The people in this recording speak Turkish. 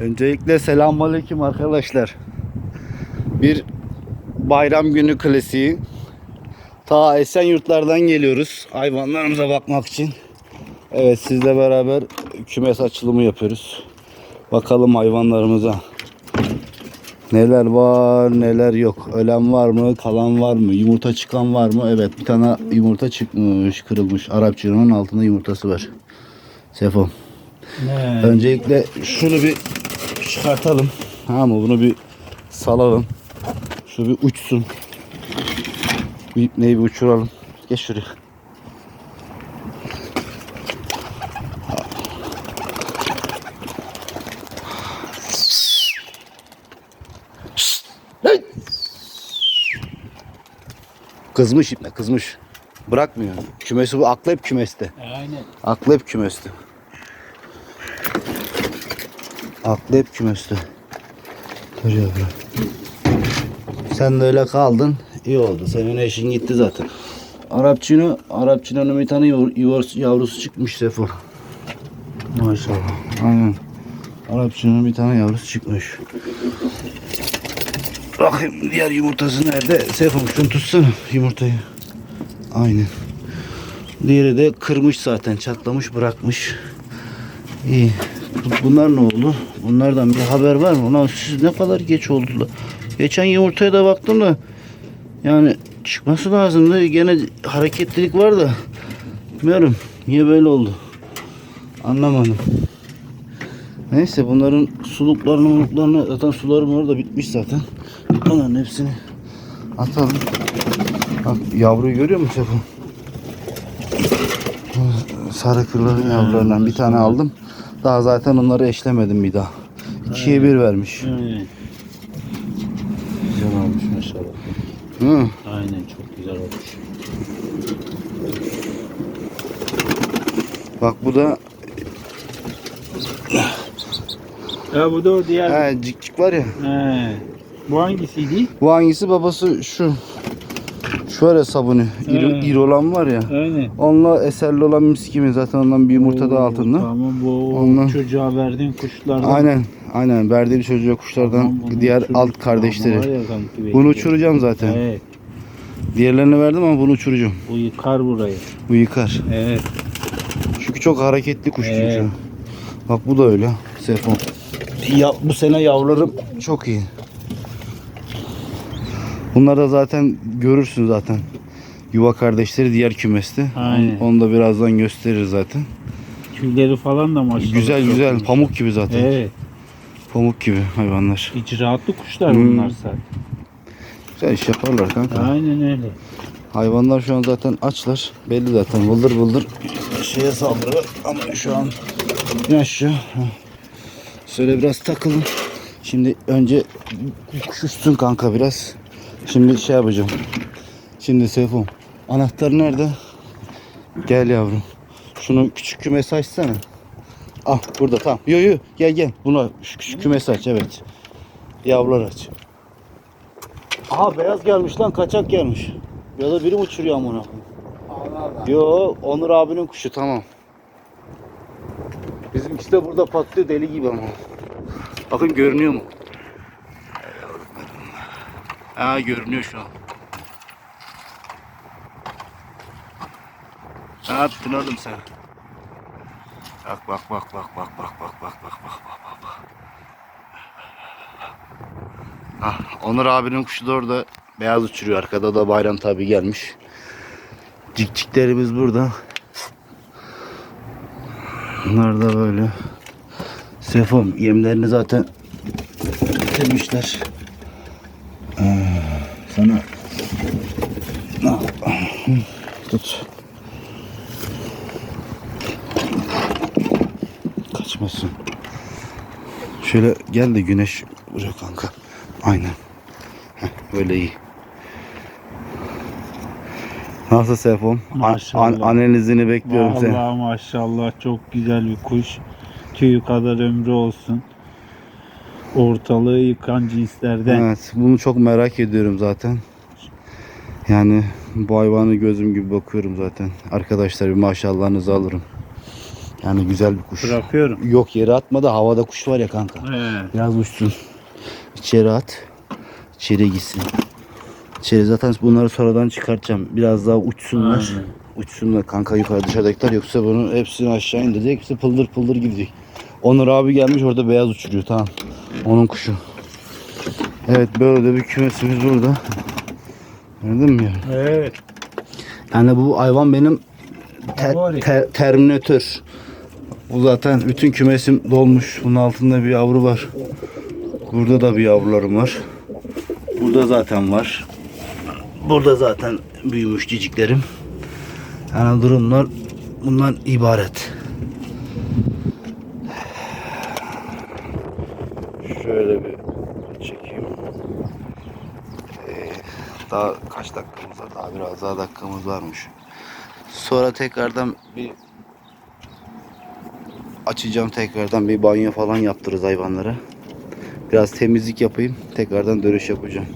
Öncelikle selamünaleyküm arkadaşlar. Bir bayram günü klasiği. Ta Esenyurtlardan geliyoruz hayvanlarımıza bakmak için. Evet sizle beraber kümes açılımı yapıyoruz. Bakalım hayvanlarımıza. Neler var neler yok. Ölen var mı kalan var mı? Yumurta çıkan var mı? Evet bir tane yumurta çıkmış kırılmış. Arap çığırının altında yumurtası var. Sefo. Ne? Öncelikle şunu bir çıkartalım. Tamam mı? Bunu bir salalım. Şu bir uçsun. Bu ipneyi bir uçuralım. Geç şuraya. Kızmış ipne kızmış. Bırakmıyor. Kümesi bu aklı hep kümeste. Aynen. Aklı hep kümeste. Aklı hep kümeste. Dur yavrum. Sen de öyle kaldın. İyi oldu. Senin eşin gitti zaten. Arapçino, Arapçino'nun bir tane yav- yavrusu, çıkmış Sefo. Maşallah. Aynen. Arapçino'nun bir tane yavrusu çıkmış. Bakayım diğer yumurtası nerede? Sefo şunu tutsana yumurtayı. Aynen. Diğeri de kırmış zaten. Çatlamış bırakmış. İyi. Bu- Bunlar ne oldu? Bunlardan bir haber var mı? Ulan siz ne kadar geç oldular. Geçen yumurtaya da baktım da yani çıkması lazımdı. Gene hareketlilik var da bilmiyorum. Niye böyle oldu? Anlamadım. Neyse bunların suluklarını muluklarını zaten sularım orada bitmiş zaten. Bunların hepsini atalım. Bak yavruyu görüyor musun? Sarı kırların yavrularından bir tane aldım. Daha zaten onları eşlemedim bir daha. İkiye bir vermiş. Aynen. Güzel olmuş maşallah. Hı. Aynen çok güzel olmuş. Bak bu da Ya bu da o diğer. he, cikcik var ya. He. Bu hangisiydi? Bu hangisi babası şu. Şu var ya sabunu. İri, iri olan var ya. Aynen. Onunla eserli olan mis gibi zaten ondan bir yumurta da Oo, altında. Tamam bu Ondan- çocuğa verdiğin kuşlardan. Aynen. Aynen. Verdiğim çocuğa kuşlardan Tamam, bunu diğer uçur- alt kardeşleri. Ya kanki Bunu uçuracağım zaten. Evet. Diğerlerini verdim ama bunu uçuracağım. Bu yıkar burayı. Bu yıkar. Evet. Çünkü çok hareketli kuş Evet. Bak bu da öyle. Sefon. Ya, bu sene yavrularım çok iyi. Bunlar da zaten görürsün zaten. Yuva kardeşleri diğer kümeste. Aynen. Onu da birazdan gösterir zaten. Tüyleri falan da maşallah. güzel güzel. iyi. Pamuk gibi zaten. Evet. Pamuk gibi hayvanlar. İcraatlı kuşlar Hmm. bunlar zaten. Güzel iş yaparlar kanka. Aynen öyle. Hayvanlar şu an zaten açlar. Belli zaten. Vıldır vıldır şeye saldırıyor. Ama şu an yaşıyor. Şöyle biraz takılın. Şimdi önce kuş uçsun kanka biraz. Şimdi şey yapacağım. Şimdi Seyfo. Anahtar nerede? Gel yavrum. Şunu küçük kümesi açsana. Ah burada tamam. Yo yo gel gel. Buna şu küçük kümesi aç evet. Yavrular aç. Aha beyaz gelmiş lan kaçak gelmiş. Ya da biri mi uçuruyor amına? Yo Onur abinin kuşu tamam. Bizimkisi de burada patlıyor deli gibi ama. Bakın görünüyor mu? Ha görünüyor şu an. Ne yaptın oğlum sen? Bak bak bak bak bak bak bak bak bak bak bak bak. Ah, Onur abinin kuşu da orada beyaz uçuruyor. Arkada da bayram tabi gelmiş. Cikciklerimiz burada. Bunlar da böyle. Sefom yemlerini zaten bitirmişler. Sana tut. Kaçmasın. Şöyle gel de güneş vuruyor kanka. Aynen. Heh, böyle iyi. Nasıl Sefom? An- Maşallah. an- analizini bekliyorum seni. Vallahi maşallah çok güzel bir kuş. Tüyü kadar ömrü olsun. Ortalığı yıkan cinslerden. Evet, bunu çok merak ediyorum zaten. Yani bu hayvanı gözüm gibi bakıyorum zaten. Arkadaşlar bir maşallahınızı alırım. Yani güzel bir kuş. Bırakıyorum. Yok yere atma da havada kuş var ya kanka. He. Biraz uçsun. İçeri at. İçeri gitsin. İçeri zaten bunları sonradan çıkartacağım. Biraz daha uçsunlar. Aynen. Uçsunlar kanka yukarı dışarıdakiler yoksa bunu hepsini aşağı indirecek. Hepsi pıldır pıldır gidecek. Onur abi gelmiş orada beyaz uçuruyor tamam. Onun kuşu. Evet böyle de bir kümesimiz burada. Gördün mü? Evet. Yani bu hayvan benim ter, ter- terminatör. Bu zaten bütün kümesim dolmuş. Bunun altında bir yavru var. Burada da bir yavrularım var. Burada zaten var. Burada zaten büyümüş ciciklerim. Yani durumlar bundan ibaret. Şöyle bir çekeyim. Ee, daha kaç dakikamız var? Daha biraz daha dakikamız varmış. Sonra tekrardan bir açacağım tekrardan bir banyo falan yaptırırız hayvanlara. Biraz temizlik yapayım. Tekrardan dönüş yapacağım.